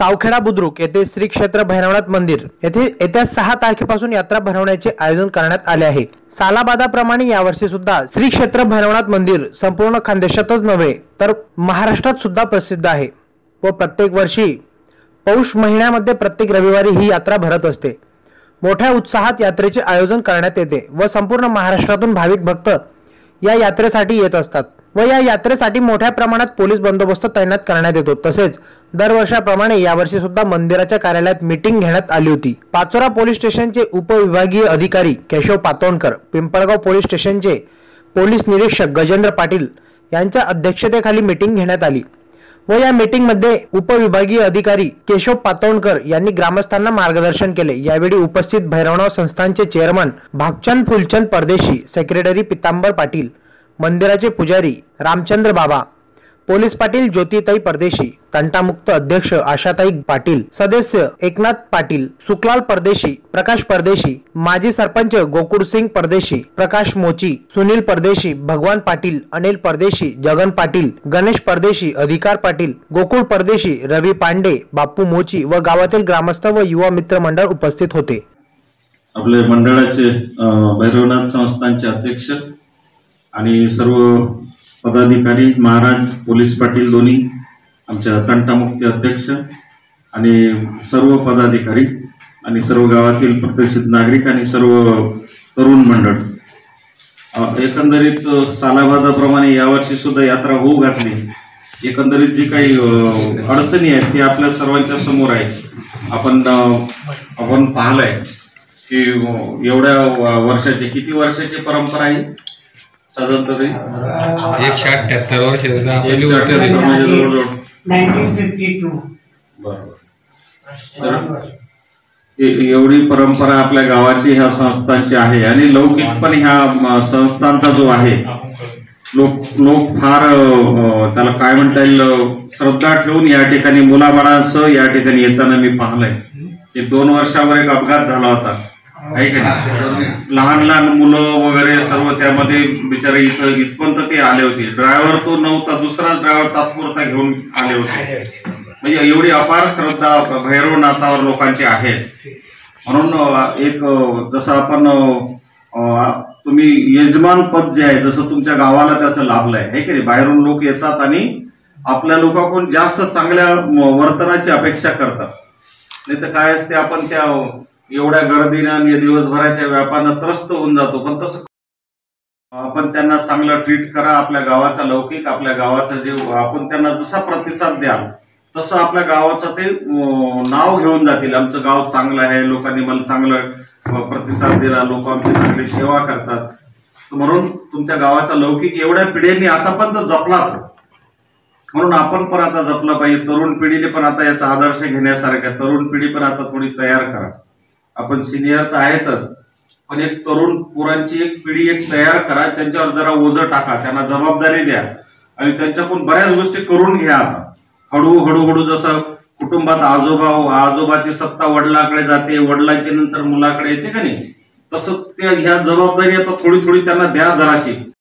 सावखेडा बुद्रुक येथे श्री क्षेत्र भैरवनाथ मंदिर येथे येत्या सहा तारखेपासून यात्रा भरवण्याचे आयोजन करण्यात आले आहे. सालाबादाप्रमाणे यावर्षी सुद्धा श्री क्षेत्र भैरवनाथ मंदिर संपूर्ण खानदेशातच नव्हे तर महाराष्ट्रात सुद्धा प्रसिद्ध आहे व प्रत्येक वर्षी पौष महिन्यामध्ये प्रत्येक रविवारी ही यात्रा भरत असते. मोठ्या उत्साहात यात्रेचे आयोजन करण्यात येते व संपूर्ण महाराष्ट्रातून भाविक भक्त या यात्रेसाठी येत असतात. व या यात्रेसाठी मोठ्या प्रमाणात पोलीस बंदोबस्त तैनात करण्यात येतो. तसेच दरवर्षाप्रमाणे यावर्षी सुद्धा मंदिराच्या कार्यालयात मीटिंग घेण्यात आली होती. पाचोरा पोलीस स्टेशनचे उपविभागीय अधिकारी केशव पातोणकर पिंपळगाव पोलीस स्टेशनचे पोलीस निरीक्षक गजेंद्र पाटील यांच्या अध्यक्षतेखाली मीटिंग घेण्यात आली. व या मीटिंगमध्ये उपविभागीय अधिकारी केशव पातोणकर यांनी ग्रामस्थांना मार्गदर्शन केले. यावेळी उपस्थित भैरवनाव संस्थांचे चेअरमन भागचंद फुलचंद परदेशी सेक्रेटरी पितांबर पाटील मंदिराचे पुजारी रामचंद्र बाबा पोलीस पाटील ज्योतिताई परदेशी तंटामुक्त अध्यक्ष आशाताई पाटील सदस्य एकनाथ पाटील सुकलाल परदेशी प्रकाश परदेशी माजी सरपंच गोकुळसिंग परदेशी प्रकाश मोची सुनील परदेशी भगवान पाटील अनिल परदेशी जगन पाटील गणेश परदेशी अधिकार पाटील गोकुळ परदेशी रवी पांडे बापू मोची व गावातील ग्रामस्थ व युवा मित्र मंडळ उपस्थित होते. आपले मंडळाचे भैरवनाथ संस्थानचे अध्यक्ष आणि सर्व पदाधिकारी महाराज पोलीस पाटील दोन्ही आमच्या तंटामुक्ती अध्यक्ष आणि सर्व पदाधिकारी आणि सर्व गावातील प्रतिष्ठित नागरिक आणि सर्व तरुण मंडळ. एकंदरीत सालाबादाप्रमाणे यावर्षी सुद्धा यात्रा होऊ घातली. एकंदरीत जी काही अडचणी आहेत ती आपल्या सर्वांच्या समोर आहेत. आपण आपण आपण आहे की एवढ्या वर्षाची किती वर्षाची परंपरा आहे? साधारणतः ते एकशे अठ्याहत्तर वर्षाचं गाव आपलं एकशे लिहून अठ्ठ्याहत्तर म्हणजे जवळजवळ 1952 बरोबर. तर ए- एवढी परंपरा आपल्या गावाची ह्या संस्थांची आहे आणि लौकिक पण ह्या संस्थांचा जो आहे लोक लोक फार त्याला काय म्हणता येईल श्रद्धा ठेवून या ठिकाणी मुलाबाळांसह या ठिकाणी येताना मी पाहिलंय. की दोन वर्षावर एक अपघात झाला होता. आहे का? लहान लहान मुलं वगैरे सर्व त्यामध्ये बिचारे इथं इथपर्यंत ते आले होते. ड्रायव्हर तो नव्हता दुसराच ड्रायव्हर तात्पुरता घेऊन आले होते. म्हणजे एवढी अपार श्रद्धा भैरवनाथावर लोकांची आहे. म्हणून एक जसं आपण तुम्ही यजमान पद जे आहे जसं तुमच्या गावाला त्याचं लाभलंय हे की बाहेरून लोक येतात आणि आपल्या लोकांकडून जास्त चांगल्या वर्तनाची अपेक्षा करतात. नाही तर काय असते आपण त्या एवढ्या गर्दीनं आणि दिवसभराच्या व्यापानं त्रस्त होऊन जातो. पण तसं आपण त्यांना चांगलं ट्रीट करा आपल्या गावाचा लौकिक आपल्या गावाचं जे आपण त्यांना जसा प्रतिसाद द्याल तसं आपल्या गावाचं ते नाव घेऊन जातील. आमचं गाव चांगलं आहे लोकांनी मला चांगलं प्रतिसाद दिला लोक आमची चांगली सेवा करतात. म्हणून तुमच्या गावाचा लौकिक एवढ्या पिढ्यांनी आतापर्यंत जपला म्हणून आपण पण आता जपलं पाहिजे. तरुण पिढीने पण आता याचा आदर्श घेण्यासारखा तरुण पिढी पण आता थोडी तयार करा. आपण सिनियर तर आहेतच पण एक तरुण पोरांची एक पिढी एक तयार करा त्यांच्यावर जरा ओझं टाका त्यांना जबाबदारी द्या आणि त्यांच्याकडून बऱ्याच गोष्टी करून घ्या. आता हळू हळूहळू जसं कुटुंबात आजोबा हो, आजोबाची सत्ता वडिलांकडे जाते वडिलांची नंतर मुलाकडे येते का नाही? तसंच त्या ह्या जबाबदारी आता थोडी थोडी त्यांना द्या जराशी.